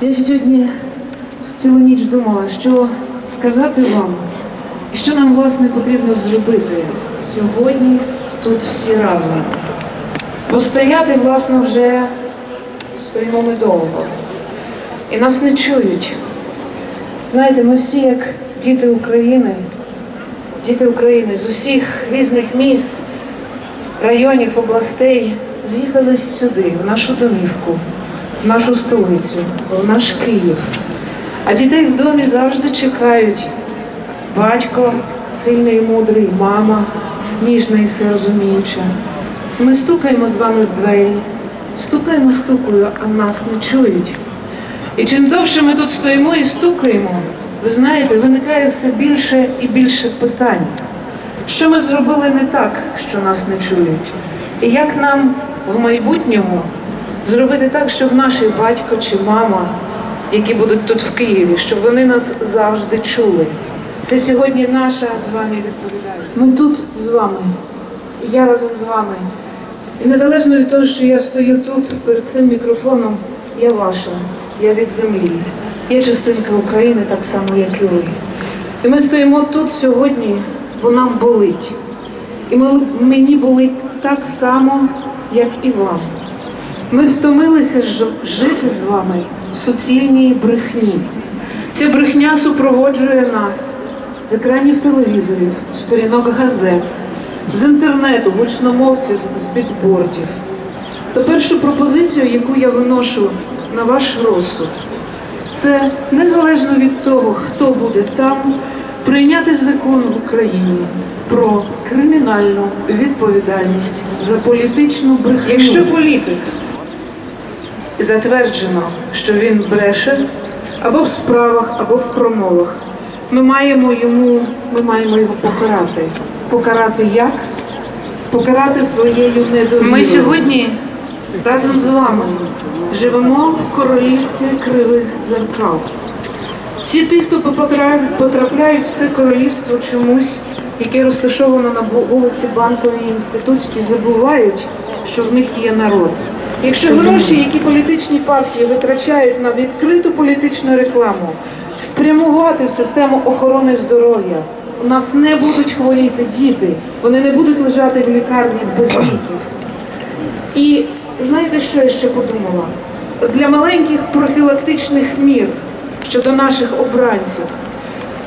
Я сьогодні цілу ніч думала, що сказати вам, і що нам, власне, потрібно зробити сьогодні тут всі разом. Бо стояти, власне, вже стоїмо ми довго. І нас не чують. Знаєте, ми всі, як діти України, діти України з усіх різних міст, районів, областей, з'їхались сюди, в нашу домівку, нашу столицю, в наш Київ. А дітей в домі завжди чекають батько, сильний і мудрий, мама, ніжна і всерозуміюча. Ми стукаємо з вами в двері, стукаємо стукою, а нас не чують. І чим довше ми тут стоїмо і стукаємо, ви знаєте, виникає все більше і більше питань. Що ми зробили не так, що нас не чують? І як нам в майбутньому зробити так, щоб наш батько чи мама, які будуть тут в Києві, щоб вони нас завжди чули? Це сьогодні наша з вами відповідальність. Ми тут з вами, і я разом з вами. І незалежно від того, що я стою тут перед цим мікрофоном, я ваша, я від землі. Я частинка України так само, як і ви. І ми стоїмо тут сьогодні, бо нам болить. І ми, мені болить так само, як і вам. Ми втомилися жити з вами в суцільній брехні. Ця брехня супроводжує нас з екранів телевізорів, сторінок газет, з інтернету, гучномовців, з бікбордів. То першу пропозицію, яку я виношу на ваш розсуд, це незалежно від того, хто буде там, прийняти закон в Україні про кримінальну відповідальність за політичну брехню. Якщо політик затверджено, що він бреше або в справах, або в промовах, ми маємо йому, ми маємо його покарати. Покарати як? Покарати своєю недовірою. Ми сьогодні разом з вами живемо в королівстві кривих дзеркал. Всі ті, хто потрапляють в це королівство чомусь, яке розташовано на вулиці Банковій інститутській, забувають, що в них є народ. Якщо гроші, які політичні партії витрачають на відкриту політичну рекламу, спрямувати в систему охорони здоров'я, у нас не будуть хворіти діти, вони не будуть лежати в лікарні без ліків. І знаєте, що я ще подумала? Для маленьких профілактичних мір щодо наших обранців.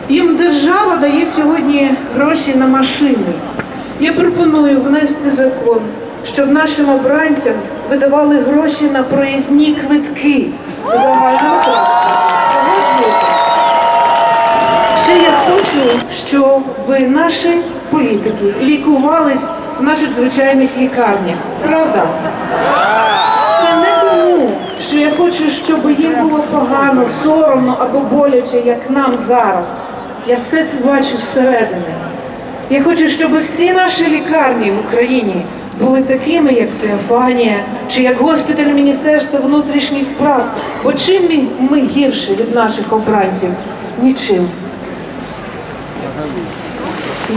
Їм держава дає сьогодні гроші на машини. Я пропоную внести закон, щоб нашим обранцям видавали гроші на проїзні квитки в транспорті. Ще я хочу, щоб наші політики лікувались в наших звичайних лікарнях. Правда? Це не тому, що я хочу, щоб їм було погано, соромно або боляче, як нам зараз. Я все це бачу зсередини. Я хочу, щоб всі наші лікарні в Україні були такими, як Феофанія, чи як госпіталь Міністерства внутрішніх справ. Бо чим ми, ми гірше від наших обранців? Нічим.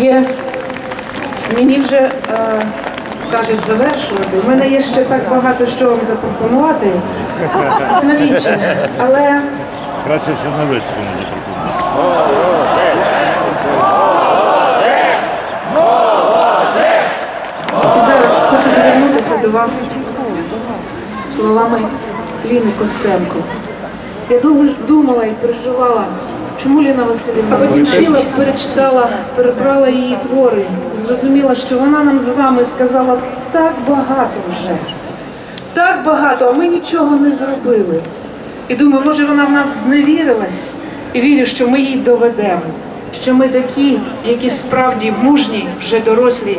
Є мені вже е, кажуть завершувати. У мене є ще так багато що вам запропонувати навіче, але Краще, що на вечір не запропонувати. зараз хочу звернутися до вас словами Ліни Костенко. Я думала і переживала, чому Ліна Васильівна, а потім сіла, перечитала, перебрала її твори, зрозуміла, що вона нам з вами сказала так багато вже. Так багато, а ми нічого не зробили. І думаю, може вона в нас зневірилась і вірю, що ми їй доведемо, що ми такі, які справді мужні, вже дорослі,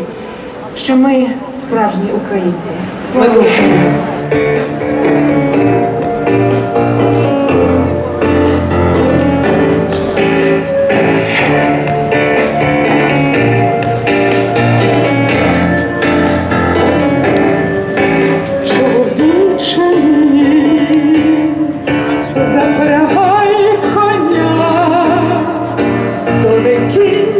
що ми справжні українці. Слава то не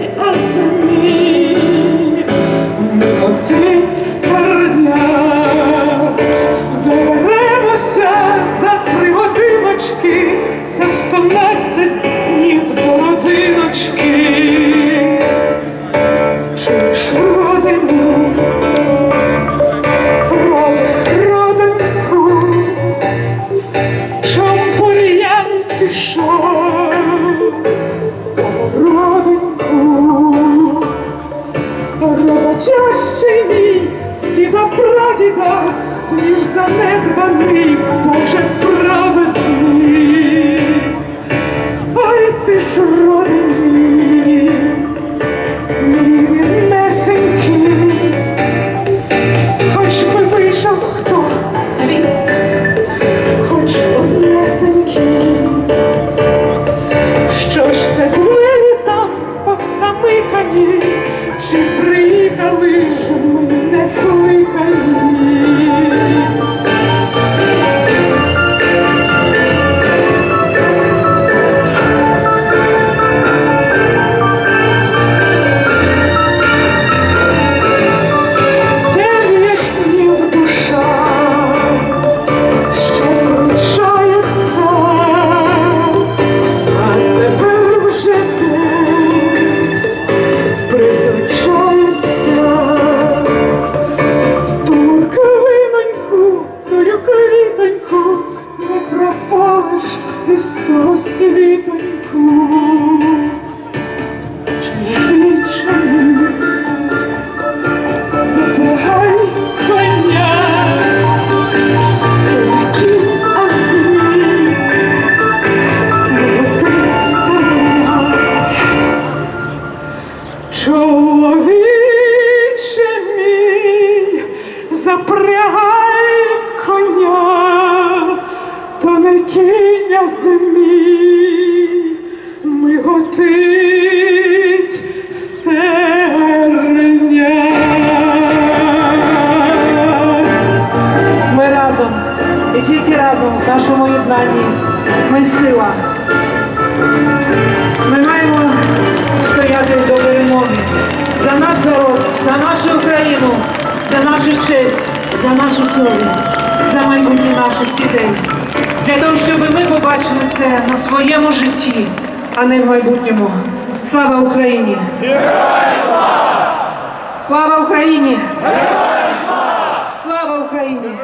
слова, ніж занедбаний, Боже праведний, ай ти ж родний, мій ріднесенький, хоч би вийшов хто світ, хоч однесенький, що ж. світоньку а змій, миготить стерня. Ми разом і тільки разом в нашому єднанні ми сила. Ми маємо стояти до перемоги за наш народ, за нашу Україну, за нашу честь, за нашу совість, за майбутнє наших дітей. Це на своєму житті, а не в майбутньому. Слава Україні! Слава Україні! Слава Україні!